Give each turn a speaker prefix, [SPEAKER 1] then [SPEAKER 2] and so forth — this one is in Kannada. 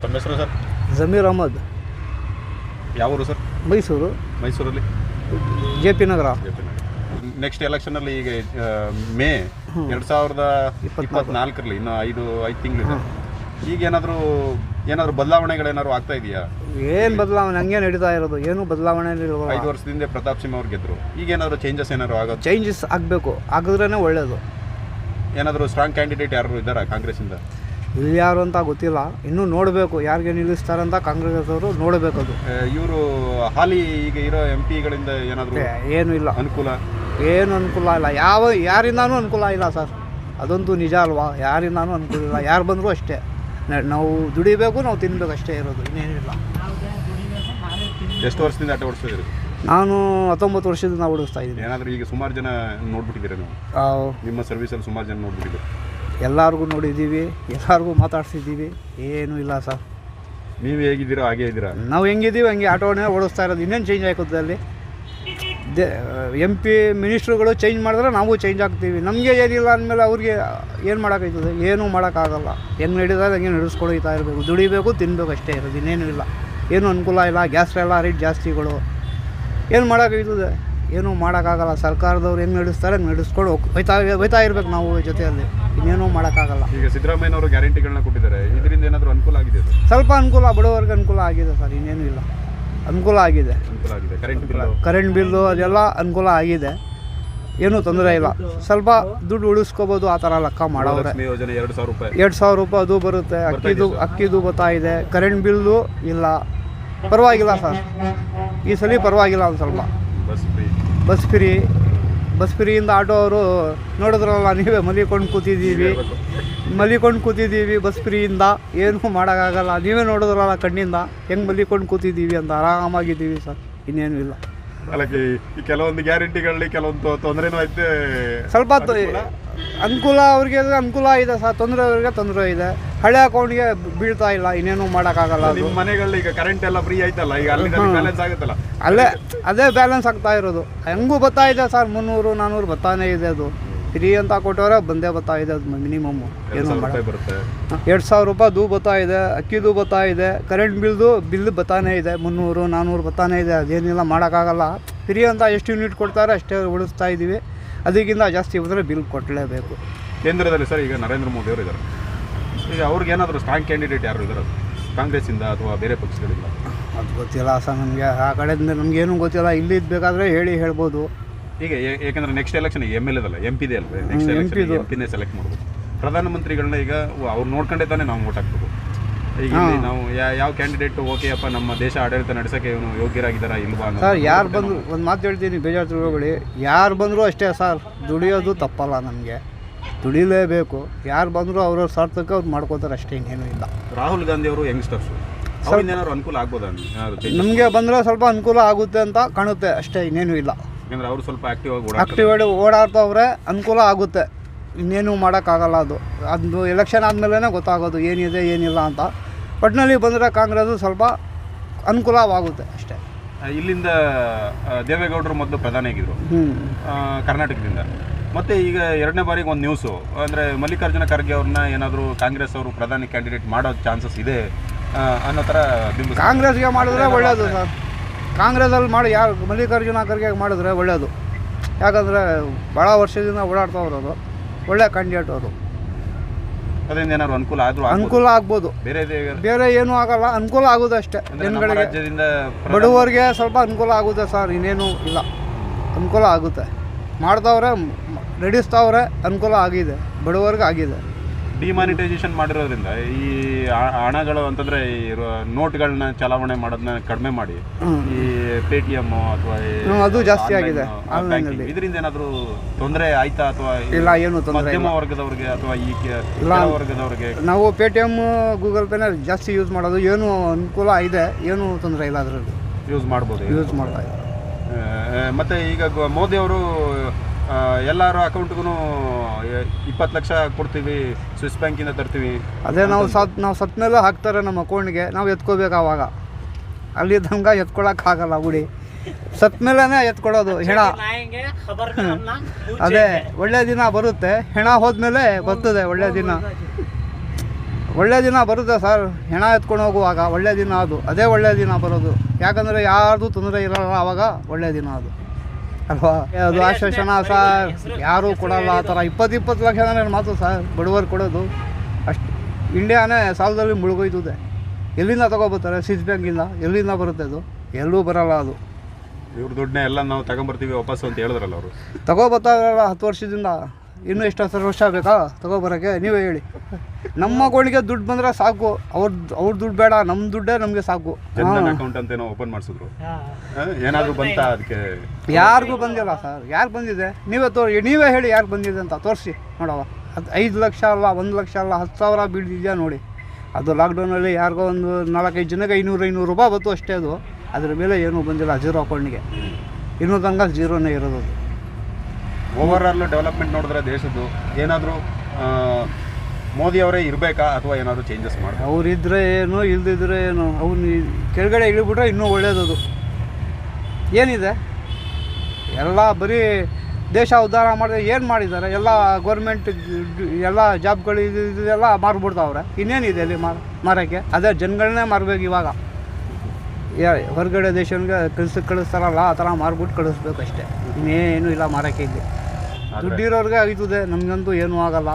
[SPEAKER 1] ತಮ್ಮ ಹೆಸರು ಸರ್?
[SPEAKER 2] ಜಮೀರ್ ಅಹಮದ್.
[SPEAKER 1] ಯಾವ ಊರು ಸರ್?
[SPEAKER 2] ಮೈಸೂರು.
[SPEAKER 1] ಮೈಸೂರಲ್ಲಿ?
[SPEAKER 2] J P Nagar.
[SPEAKER 1] ನೆಕ್ಸ್ಟ್ ಎಲೆಕ್ಷನಲ್ಲಿ ಈಗ ಆ, ಮೇ ಎರಡು ಸಾವಿರದ ಇಪ್ಪತ್ನಾಲ್ಕರಲ್ಲಿ ಇನ್ನು ಐದು ಐದು ತಿಂಗಳು ಈಗ ಏನಾದರೂ ಏನಾದರೂ ಬದಲಾವಣೆಗಳೇನಾದ್ರು ಆಗ್ತಾ ಇದೆಯಾ?
[SPEAKER 2] ಏನು ಬದಲಾವಣೆ? ಹಂಗೆ ನಡೀತಾ ಇರೋದು? ಏನು ಬದಲಾವಣೆ
[SPEAKER 1] ಐದು ವರ್ಷದಿಂದ ಪ್ರತಾಪ್ ಸಿಂಹ ಅವ್ರು ಗೆದ್ರು. ಈಗ ಏನಾದರೂ ಚೇಂಜಸ್ ಏನಾದ್ರು ಆಗೋದು?
[SPEAKER 2] ಚೇಂಜಸ್ ಆಗಬೇಕು. ಆಗಿದ್ರೇ ಒಳ್ಳೆಯದು
[SPEAKER 1] ಏನಾದರೂ ಸ್ಟ್ರಾಂಗ್ ಕ್ಯಾಂಡಿಡೇಟ್ ಯಾರು ಇದ್ದಾರಾ ಕಾಂಗ್ರೆಸ್ಸಿಂದ?
[SPEAKER 2] ಇಲ್ಲಿ ಯಾರು ಅಂತ ಗೊತ್ತಿಲ್ಲ. ಇನ್ನೂ ನೋಡಬೇಕು ಯಾರಿಗೆ ಅಂತ ಕಾಂಗ್ರೆಸ್ ಅವರು ನೋಡಬೇಕು ಅದು.
[SPEAKER 1] ಇವರು ಹಾಲಿ ಈಗ ಇರೋ ಎಂ ಪಿಗಳಿಂದ ಏನಾದರೂ
[SPEAKER 2] ಏನು ಇಲ್ಲ.
[SPEAKER 1] ಅನುಕೂಲ?
[SPEAKER 2] ಏನು ಅನುಕೂಲ ಇಲ್ಲ. ಯಾವ ಯಾರಿಂದಾನೂ ಅನುಕೂಲ ಇಲ್ಲ ಸರ್. ಅದಂತೂ ನಿಜ ಅಲ್ವಾ? ಯಾರಿಂದಾನೂ ಅನುಕೂಲ ಇಲ್ಲ. ಯಾರು ಬಂದರೂ ಅಷ್ಟೇ. ನಾವು ದುಡಿಬೇಕು ನಾವು ತಿನ್ನಬೇಕು ಅಷ್ಟೇ ಇರೋದು. ಇನ್ನೇನಿಲ್ಲ
[SPEAKER 1] ಎಷ್ಟು ವರ್ಷದಿಂದ ಆಟ ಓಡಿಸ್ತಿದ್ದೀರಿ
[SPEAKER 2] ನಾನು ಹತ್ತೊಂಬತ್ತು ವರ್ಷದಿಂದ ಓಡಿಸ್ತಾ ಇದ್ದೀನಿ.
[SPEAKER 1] ಏನಾದರೂ ಈಗ ಸುಮಾರು ಜನ ನೋಡ್ಬಿಟ್ಟಿದ್ದೀರಾ ನೀವು? ನಿಮ್ಮ ಸರ್ವಿಸಲ್ಲಿ ಸುಮಾರು ಜನ ನೋಡ್ಬಿಟ್ಟಿದ್ದೀರಿ?
[SPEAKER 2] ಎಲ್ಲರಿಗೂ ನೋಡಿದ್ದೀವಿ ಎಲ್ಲರಿಗೂ ಮಾತಾಡ್ಸಿದ್ದೀವಿ. ಏನೂ ಇಲ್ಲ ಸರ್.
[SPEAKER 1] ನೀವು ಹೇಗಿದ್ದೀರೋ ಹಾಗೆ ಇದ್ದೀರಾ?
[SPEAKER 2] ನಾವು ಹೆಂಗಿದ್ದೀವಿ ಹಂಗೆ ಆಟೋನೇ ಓಡಿಸ್ತಾ ಇರೋದು. ಇನ್ನೇನು ಚೇಂಜ್ ಆಗುತ್ತೆ ಅಲ್ಲಿ ದೇ ಎಂ ಪಿ ಮಿನಿಸ್ಟ್ರುಗಳು ಚೇಂಜ್ ಮಾಡಿದ್ರೆ ನಾವು ಚೇಂಜ್ ಆಗ್ತೀವಿ. ನಮಗೆ ಏನಿಲ್ಲ ಅಂದಮೇಲೆ ಅವ್ರಿಗೆ ಏನು ಮಾಡೋಕ್ಕಾಯ್ತದೆ ಏನೂ ಮಾಡೋಕ್ಕಾಗಲ್ಲ. ಹೆಂಗೆ ನಡೀತಾರೆ ಹಂಗೆ ನಡೆಸ್ಕೊಳ್ತಾ ಇರಬೇಕು. ದುಡಿಬೇಕು ತಿನ್ನಬೇಕು ಅಷ್ಟೇ ಇರೋದು. ಇನ್ನೇನು ಇಲ್ಲ ಏನು ಅನುಕೂಲ ಇಲ್ಲ. ಗ್ಯಾಸ್ ಎಲ್ಲ ರೇಟ್ ಜಾಸ್ತಿಗಳು. ಏನು ಮಾಡೋಕ್ಕಾಯ್ತದೆ ಏನೂ ಮಾಡೋಕ್ಕಾಗಲ್ಲ. ಸರ್ಕಾರದವ್ರು ಹೆಂಗೆ ನಡೆಸ್ತಾರೆ ಹಂಗೆ ನಡೆಸ್ಕೊಂಡು ಹೋಗ್ ಹೋಯ್ತಾ ಹೋಯ್ತಾ ಇರ್ಬೇಕು ನಾವು ಜೊತೆಯಲ್ಲಿ. ಇನ್ನೇನೂ ಮಾಡೋಕ್ಕಾಗಲ್ಲ.
[SPEAKER 1] ಈಗ ಸಿದ್ದರಾಮಯ್ಯನವರು ಗ್ಯಾರಂಟಿಗಳನ್ನ ಕೊಟ್ಟಿದ್ದಾರೆ. ಇದರಿಂದ ಏನಾದರೂ ಅನುಕೂಲ ಆಗಿದೆ ಸರ್?
[SPEAKER 2] ಸ್ವಲ್ಪ ಅನುಕೂಲ ಬಡವರಿಗೆ ಅನುಕೂಲ ಆಗಿದೆ ಸರ್. ಇನ್ನೇನು ಇಲ್ಲ. ಅನುಕೂಲ ಆಗಿದೆ.
[SPEAKER 1] ಅನುಕೂಲ ಆಗಿದೆ. ಕರೆಂಟ್ ಬಿಲ್
[SPEAKER 2] ಕರೆಂಟ್ ಬಿಲ್ಲು ಅದೆಲ್ಲ ಅನುಕೂಲ ಆಗಿದೆ. ಏನೂ ತೊಂದರೆ ಇಲ್ಲ. ಸ್ವಲ್ಪ ದುಡ್ಡು ಉಳಿಸ್ಕೋಬೋದು ಆ ಥರ ಲೆಕ್ಕ
[SPEAKER 1] ಲಕ್ಷ್ಮಿ ಯೋಜನೆ ಎರಡು ಸಾವಿರ ರೂಪಾಯಿ.
[SPEAKER 2] ಎರಡು ಸಾವಿರ ರೂಪಾಯಿ ಅದು ಬರುತ್ತೆ. ಅಕ್ಕಿದು ಅಕ್ಕಿದು ಬರ್ತಾ ಇದೆ. ಕರೆಂಟ್ ಬಿಲ್ಲು ಇಲ್ಲ. ಪರವಾಗಿಲ್ಲ ಸರ್. ಈ ಸಲ ಪರವಾಗಿಲ್ಲ ಒಂದು ಸ್ವಲ್ಪ.
[SPEAKER 1] Bus free
[SPEAKER 2] bus free bus ಫ್ರೀಯಿಂದ auto ಅವರು ನೋಡಿದ್ರಲ್ಲ ನೀವೇ ಮಲಿಕೊಂಡು ಕೂತಿದ್ದೀವಿ. ಮಲಿಕೊಂಡು ಕೂತಿದ್ದೀವಿ ಬಸ್ ಫ್ರೀಯಿಂದ ಏನೂ ಮಾಡೋಕ್ಕಾಗಲ್ಲ. ನೀವೇ ನೋಡಿದ್ರಲ್ಲ ಕಣ್ಣಿಂದ. ಹೆಂಗೆ ಮಲಿಕೊಂಡು ಕೂತಿದ್ದೀವಿ ಅಂತ. ಆರಾಮಾಗಿದ್ದೀವಿ ಸರ್. ಇನ್ನೇನು ಇಲ್ಲ.
[SPEAKER 1] ಈ- ಕೆಲವೊಂದು ಗ್ಯಾರಂಟಿಗಳಲ್ಲಿ ಕೆಲವೊಂದು ತೊಂದರೆನೂ ಐತೆ?
[SPEAKER 2] ಸ್ವಲ್ಪ ಅನುಕೂಲ? ಅವ್ರಿಗೆ ಅನುಕೂಲ ಇದೆ ಸರ್. ತೊಂದರೆ ಅವ್ರಿಗೆ ತೊಂದರೆ ಇದೆ. ಹಳೆ ಅಕೌಂಟ್ಗೆ ಬೀಳ್ತಾ ಇಲ್ಲ ಇನ್ನೇನು ಮಾಡೋಕ್ಕಾಗಲ್ಲ
[SPEAKER 1] ನಿಮ್ಮ ಮನೆಗಳಲ್ಲಿ ಈಗ ಕರೆಂಟ್ ಎಲ್ಲ ಫ್ರೀ ಆಯ್ತಲ್ಲ ಈಗ ಅಲ್ಲಿ ಬ್ಯಾಲೆನ್ಸ್ ಆಗುತ್ತಲ್ಲ?
[SPEAKER 2] ಅಲ್ಲೇ ಅದೇ ಬ್ಯಾಲೆನ್ಸ್ ಆಗ್ತಾ ಇರೋದು. ಹೆಂಗೂ ಬರ್ತಾ ಇದೆ ಸರ್ ಮುನ್ನೂರು ನಾನ್ನೂರು ಬರ್ತಾನೆ ಇದೆ ಅದು. ಫ್ರೀ ಅಂತ ಕೊಟ್ಟವ್ರೆ ಬಂದೇ ಬರ್ತಾ ಇದೆ ಅದು ಮಿನಿಮಮ್ ಏನು
[SPEAKER 1] ಬರುತ್ತೆ.
[SPEAKER 2] ಎರಡು ಸಾವಿರ ರೂಪಾಯಿ ದೂ ಬರ್ತಾ ಇದೆ ಅಕ್ಕಿದು ಬರ್ತಾ ಇದೆ ಕರೆಂಟ್ ಬಿಲ್ದು ಬಿಲ್ ಬರ್ತಾನೆ ಇದೆ ಮುನ್ನೂರು ನಾನ್ನೂರು ಬರ್ತಾನೆ ಇದೆ ಅದೇನಿಲ್ಲ ಮಾಡೋಕ್ಕಾಗಲ್ಲ. ಫ್ರೀ ಅಂತ ಎಷ್ಟು ಯೂನಿಟ್ ಕೊಡ್ತಾರೆ ಅಷ್ಟೇ ಉಳಿಸ್ತಾ ಇದ್ದೀವಿ ಅದಕ್ಕಿಂತ ಜಾಸ್ತಿ ಹೋದರೆ ಬಿಲ್ ಕೊಟ್ಟಲೇಬೇಕು
[SPEAKER 1] ಕೇಂದ್ರದಲ್ಲಿ ಸರ್ ಈಗ ನರೇಂದ್ರ ಮೋದಿ ಅವರು ಇದ್ದಾರೆ ಈಗ ಅವ್ರಿಗೆ ಏನಾದರೂ ಸ್ಟ್ರಾಂಗ್ ಕ್ಯಾಂಡಿಡೇಟ್ ಯಾರು ಇದ್ದಾರೆ ಕಾಂಗ್ರೆಸ್ಸಿಂದ ಅಥವಾ ಬೇರೆ ಪಕ್ಷಗಳಿಂದ?
[SPEAKER 2] ಅದು ಗೊತ್ತಿಲ್ಲ ಸರ್ ನಮಗೆ. ಆ ಕಡೆಯಿಂದ ನಮಗೇನು ಗೊತ್ತಿಲ್ಲ. ಇಲ್ಲಿ ಬೇಕಾದರೆ ಹೇಳಿ ಹೇಳ್ಬೋದು.
[SPEAKER 1] ಈಗ ಏ- ಯಾಕಂದ್ರೆ ನೆಕ್ಸ್ಟ್ ಎಲೆಕ್ಷನ್ ಎಂ ಎಲ್ ಎಲ್ಲ ಎಂ ಪಿದೆ ಅಲ್ವೇ? ನೆಕ್ಸ್ಟ್ ಎಲೆಕ್ಷನ್ ಎಂ ಪಿನೇ ಸೆಲೆಕ್ಟ್ ಮಾಡ್ಬೋದು. ಪ್ರಧಾನಮಂತ್ರಿಗಳನ್ನ ಈಗ ಅವ್ರು ನೋಡ್ಕೊಂಡೇ ತಾನೇ ನಾವು ಓಟ್ ಹಾಕ್ಬೇಕು. ಈಗ ಇಲ್ಲಿ ನಾವು ಯಾ- ಯಾವ ಕ್ಯಾಂಡಿಡೇಟ್ ಓಕೆ ಅಪ್ಪ ನಮ್ಮ ದೇಶ ಆಡಳಿತ ನಡೆಸೋಕೆ ಇವನು ಯೋಗ್ಯರಾಗಿದ್ದಾರಾ ಇಲ್ವಾ ಅನ್ನೋದು
[SPEAKER 2] ಸರ್ ಯಾರು ಬಂದರು ಒಂದು ಮಾತು ಹೇಳ್ತೀನಿ ಬೇಜಾರು ತಿಳ್ಕೊಳ್ಳಿ ಯಾರು ಬಂದರೂ ಅಷ್ಟೇ ಸರ್ ದುಡಿಯೋದು ತಪ್ಪಲ್ಲ ನಮಗೆ. ದುಡಿಲೇಬೇಕು. ಯಾರು ಬಂದರೂ ಅವ್ರವ್ರ ಸಾರ್ಥಕ ಅವ್ರು ಮಾಡ್ಕೋತಾರೆ ಅಷ್ಟೇ ಇನ್ನೇನು ಇಲ್ಲ.
[SPEAKER 1] ರಾಹುಲ್ ಗಾಂಧಿ ಅವರು ಯಂಗ್ಸ್ಟರ್ಸ್. ಅವ್ರಿಂದ ಏನಾದ್ರು ಅನುಕೂಲ ಆಗ್ಬೋದು
[SPEAKER 2] ನಿಮಗೆ? ಬಂದರೆ ಸ್ವಲ್ಪ ಅನುಕೂಲ ಆಗುತ್ತೆ ಅಂತ ಕಾಣುತ್ತೆ ಅಷ್ಟೇ ಇನ್ನೇನು ಇಲ್ಲ.
[SPEAKER 1] ಯಾಕಂದ್ರೆ ಅವರು ಸ್ವಲ್ಪ ಆಕ್ಟಿವ್ ಆಗಿ ಆಕ್ಟಿವ್
[SPEAKER 2] ಆಗಿ ಓಡಾಡ್ತವ್ರೆ ಅನುಕೂಲ ಆಗುತ್ತೆ. ಇನ್ನೇನು ಮಾಡೋಕ್ಕಾಗಲ್ಲ ಅದು. ಅದು ಎಲೆಕ್ಷನ್ ಆದಮೇಲೆ ಗೊತ್ತಾಗೋದು ಏನಿದೆ ಏನಿಲ್ಲ ಅಂತ. ಒಟ್ಟಿನಲ್ಲಿ ಬಂದರೆ ಕಾಂಗ್ರೆಸ್ ಸ್ವಲ್ಪ ಅನುಕೂಲವಾಗುತ್ತೆ ಅಷ್ಟೇ.
[SPEAKER 1] ಇಲ್ಲಿಂದ ದೇವೇಗೌಡರು ಮೊದಲು ಪ್ರಧಾನಿ ಆಗಿದ್ರು ಕರ್ನಾಟಕದಿಂದ. ಮತ್ತೆ ಈಗ ಎರಡನೇ ಬಾರಿಗೆ ಒಂದು ನ್ಯೂಸು ಅಂದರೆ ಮಲ್ಲಿಕಾರ್ಜುನ ಖರ್ಗೆ ಅವ್ರನ್ನ ಏನಾದರೂ ಕಾಂಗ್ರೆಸ್ ಅವರು ಪ್ರಧಾನಿ ಕ್ಯಾಂಡಿಡೇಟ್ ಮಾಡೋ ಚಾನ್ಸಸ್ ಇದೆ ಅನ್ನೋ ಥರ
[SPEAKER 2] ಕಾಂಗ್ರೆಸ್ಗೆ ಮಾಡಿದ್ರೆ ಒಳ್ಳೆಯದು ಸರ್. ಕಾಂಗ್ರೆಸಲ್ಲಿ ಮಾಡಿ ಯಾರು ಮಲ್ಲಿಕಾರ್ಜುನ ಖರ್ಗೆ ಮಾಡಿದ್ರೆ ಒಳ್ಳೆಯದು ಯಾಕಂದರೆ ಭಾಳ ವರ್ಷದಿಂದ ಓಡಾಡ್ತಾ ಅವರು ಒಳ್ಳೆ ಕ್ಯಾಂಡಿಡೇಟ್ ಅವರು.
[SPEAKER 1] ಅದರಿಂದ ಏನಾದ್ರು ಅನುಕೂಲ ಆದರೂ
[SPEAKER 2] ಅನುಕೂಲ ಆಗ್ಬೋದು.
[SPEAKER 1] ಬೇರೆ
[SPEAKER 2] ಬೇರೆ ಏನೂ ಆಗಲ್ಲ. ಅನುಕೂಲ ಆಗೋದು ಅಷ್ಟೇ. ಜನಗಳಿಗೆ ಬಡವರಿಗೆ ಸ್ವಲ್ಪ ಅನುಕೂಲ ಆಗುತ್ತೆ ಸರ್. ಇನ್ನೇನು ಇಲ್ಲ. ಅನುಕೂಲ ಆಗುತ್ತೆ. ಮಾಡ್ತಾವ್ರೆ ನಡೆಸ್ತಾವ್ರೆ ಅನುಕೂಲ ಆಗಿದೆ ಬಡವರಿಗೆ ಆಗಿದೆ.
[SPEAKER 1] ಡಿಮಾನಿಟೈಸೇಷನ್ ಮಾಡಿರೋದ್ರಿಂದ ಈ ಹಣಗಳು ಅಂತಂದ್ರೆ ಈ ನೋಟ್ಗಳನ್ನ ಚಲಾವಣೆ ಮಾಡೋದನ್ನ ಕಡಿಮೆ ಮಾಡಿ ಈ ಪೇಟಿಎಂ ಅಥವಾ
[SPEAKER 2] ಅದು ಜಾಸ್ತಿ ಆಗಿದೆ.
[SPEAKER 1] ಇದರಿಂದ ಏನಾದರೂ ತೊಂದರೆ ಆಯ್ತಾ ಅಥವಾ
[SPEAKER 2] ಇಲ್ಲ ಏನು ತೊಂದರೆ
[SPEAKER 1] ಮಧ್ಯಮ ವರ್ಗದವ್ರಿಗೆ ಅಥವಾ ಈ ವರ್ಗದವ್ರಿಗೆ?
[SPEAKER 2] ನಾವು ಪೇಟಿಎಂ ಗೂಗಲ್ ಪೇನ ಜಾಸ್ತಿ ಯೂಸ್ ಮಾಡೋದು ಏನು ಅನುಕೂಲ ಇದೆ ಏನು ತೊಂದರೆ ಇಲ್ಲ ಅದರಲ್ಲಿ.
[SPEAKER 1] ಯೂಸ್ ಮಾಡ್ಬೋದು
[SPEAKER 2] ಯೂಸ್ ಮಾಡ್ತಾ
[SPEAKER 1] ಮತ್ತೆ ಈಗ ಮೋದಿ ಅವರು ಎಲ್ಲರ ಅಕೌಂಟ್ಗೂ ಇಪ್ಪತ್ತು ಲಕ್ಷ ಕೊಡ್ತೀವಿ ಸ್ವಿಸ್ ಬ್ಯಾಂಕಿಂದ ತರ್ತೀವಿ.
[SPEAKER 2] ಅದೇ ನಾವು ಸತ್ ನಾವು ಸತ್ ಮೇಲೆ ಹಾಕ್ತಾರೆ ನಮ್ಮ ಅಕೌಂಟ್ಗೆ ನಾವು ಎತ್ಕೋಬೇಕು ಆವಾಗ. ಅಲ್ಲಿ ತನಕ ಎತ್ಕೊಳಕ್ಕಾಗಲ್ಲ ಗುಡಿ. ಸತ್ ಮೇಲೇ ಎತ್ಕೊಳ್ಳೋದು ಹೆಣ. ಅದೇ ಒಳ್ಳೆ ದಿನ ಬರುತ್ತೆ. ಹೆಣ ಹೋದ್ಮೇಲೆ ಬರ್ತದೆ ಒಳ್ಳೆ ದಿನ. ಒಳ್ಳೆ ದಿನ ಬರುತ್ತೆ ಸರ್. ಹೆಣ ಎತ್ಕೊಂಡು ಹೋಗುವಾಗ ಒಳ್ಳೆ ದಿನ ಅದು. ಅದೇ ಒಳ್ಳೆ ದಿನ ಬರೋದು. ಯಾಕಂದರೆ ಯಾರ್ದು ತೊಂದರೆ ಇರಲ್ಲ ಆವಾಗ ಒಳ್ಳೆ ದಿನ ಅದು. ಅಲ್ವಾ ಅದು ಆಶ್ವಾಸನ ಸರ್ ಯಾರೂ ಕೊಡಲ್ಲ ಆ ಥರ ಇಪ್ಪತ್ತು ಇಪ್ಪತ್ತು ಲಕ್ಷ ಅಂದರೆ ಮಾತು ಸರ್? ಬಡವರು ಕೊಡೋದು. ಅಷ್ಟು ಇಂಡಿಯಾನೇ ಸಾಲದಲ್ಲಿ ಮುಳುಗೋಯ್ತದೆ. ಎಲ್ಲಿಂದ ತಗೊಬರ್ತಾರೆ? ಸಿಸ್ ಬ್ಯಾಂಕಿಂದ ಎಲ್ಲಿಂದ ಬರುತ್ತೆ ಅದು? ಎಲ್ಲೂ ಬರಲ್ಲ ಅದು.
[SPEAKER 1] ಇವ್ರ ದುಡ್ಡನ್ನ ಎಲ್ಲ ನಾವು ತಗೊಂಬರ್ತೀವಿ ವಾಪಸ್ ಅಂತ ಹೇಳಿದ್ರಲ್ಲ ಅವರು.
[SPEAKER 2] ತಗೋಬರ್ತಾರಲ್ಲ ಹತ್ತು ವರ್ಷದಿಂದ. ಇನ್ನೂ ಎಷ್ಟು ಹತ್ತು ವರ್ಷ ಬೇಕಾ ತಗೋಬರೋಕ್ಕೆ ನೀವೇ ಹೇಳಿ. ನಮ್ಮ ಗೋಣಿಗೆ ದುಡ್ಡು ಬಂದರೆ ಸಾಕು. ಅವ್ರ ಅವ್ರ ದುಡ್ಡು ಬೇಡ ನಮ್ಮ ದುಡ್ಡೇ ನಮಗೆ ಸಾಕು.
[SPEAKER 1] ಜನ್ಧನ್ ಅಕೌಂಟ್ ಅಂತ ಏನೋ ಓಪನ್ ಮಾಡಿಸಿದ್ರು. ಏನಾದರೂ ಬಂತ ಅದಕ್ಕೆ?
[SPEAKER 2] ಯಾರಿಗೂ ಬಂದಿಲ್ಲ ಸರ್. ಯಾರು ಬಂದಿದೆ? ನೀವೇ ತೋರಿ ನೀವೇ ಹೇಳಿ ಯಾರು ಬಂದಿದೆ ಅಂತ ತೋರಿಸಿ ನೋಡವ ಅದು ಐದು ಲಕ್ಷ ಅಲ್ಲ ಒಂದು ಲಕ್ಷ ಅಲ್ಲ ಹತ್ತು ಸಾವಿರ ಬೀಳ್ದಿದೆಯಾ ನೋಡಿ. ಅದು ಲಾಕ್ಡೌನಲ್ಲಿ ಯಾರಿಗೋ ಒಂದು ನಾಲ್ಕೈದು ಜನಕ್ಕೆ ಐನೂರು ಐನೂರು ರೂಪಾಯಿ ಬಂತು ಅಷ್ಟೇ ಅದು. ಅದ್ರ ಮೇಲೆ ಏನೂ ಬಂದಿಲ್ಲ ಜೀರೋ ಅಕೌಂಟ್ಗೆ ಇನ್ನೂ ತನಕ ಜೀರೋನೇ ಇರೋದು ಅದು.
[SPEAKER 1] ಓವರ್ ಡೆವಲಪ್ಮೆಂಟ್ ನೋಡಿದ್ರೆ ದೇಶದ್ದು ಏನಾದರೂ ಮೋದಿ ಅವರೇ ಇರಬೇಕಾ ಅಥವಾ ಏನಾದರೂ ಚೇಂಜಸ್ ಮಾಡಿ
[SPEAKER 2] ಅವರಿದ್ದರೆ ಏನು, ಇಲ್ದಿದ್ರೆ ಏನು, ಅವ್ನು ಕೆಳಗಡೆ ಇಳಿಬಿಟ್ರೆ ಇನ್ನೂ ಒಳ್ಳೇದದು. ಏನಿದೆ? ಎಲ್ಲ ಬರೀ ದೇಶ ಉದ್ಧಾರ ಮಾಡಿದ್ರೆ ಏನು ಮಾಡಿದ್ದಾರೆ? ಎಲ್ಲ ಗೌರ್ಮೆಂಟ್ ಎಲ್ಲ ಜಾಬ್ಗಳು ಇದು ಇದೆಲ್ಲ ಮಾರ್ಬಿಡ್ತಾವ್ರೆ. ಇನ್ನೇನಿದೆ ಅಲ್ಲಿ ಮಾರ, ಮಾರೋಕ್ಕೆ? ಅದೇ ಜನಗಳನ್ನೇ ಮಾರ್ಬೇಕು ಇವಾಗ. ಹೊರಗಡೆ ದೇಶಗಳಿಗೆ ಕಳ್ಸಕ್ಕೆ ಕಳಿಸ್ತಾರಲ್ಲ, ಆ ಥರ ಮಾರ್ಬಿಟ್ಟು ಕಳಿಸ್ಬೇಕಷ್ಟೇ ಇನ್ನೇನು ಇಲ್ಲ ಮಾರೋಕ್ಕೆ ಇಲ್ಲಿ. ದುಡ್ಡಿರೋರಿಗೆ ಆಗ್ತದೆ ನಮಗಂತೂ ಏನೂ ಆಗಲ್ಲ.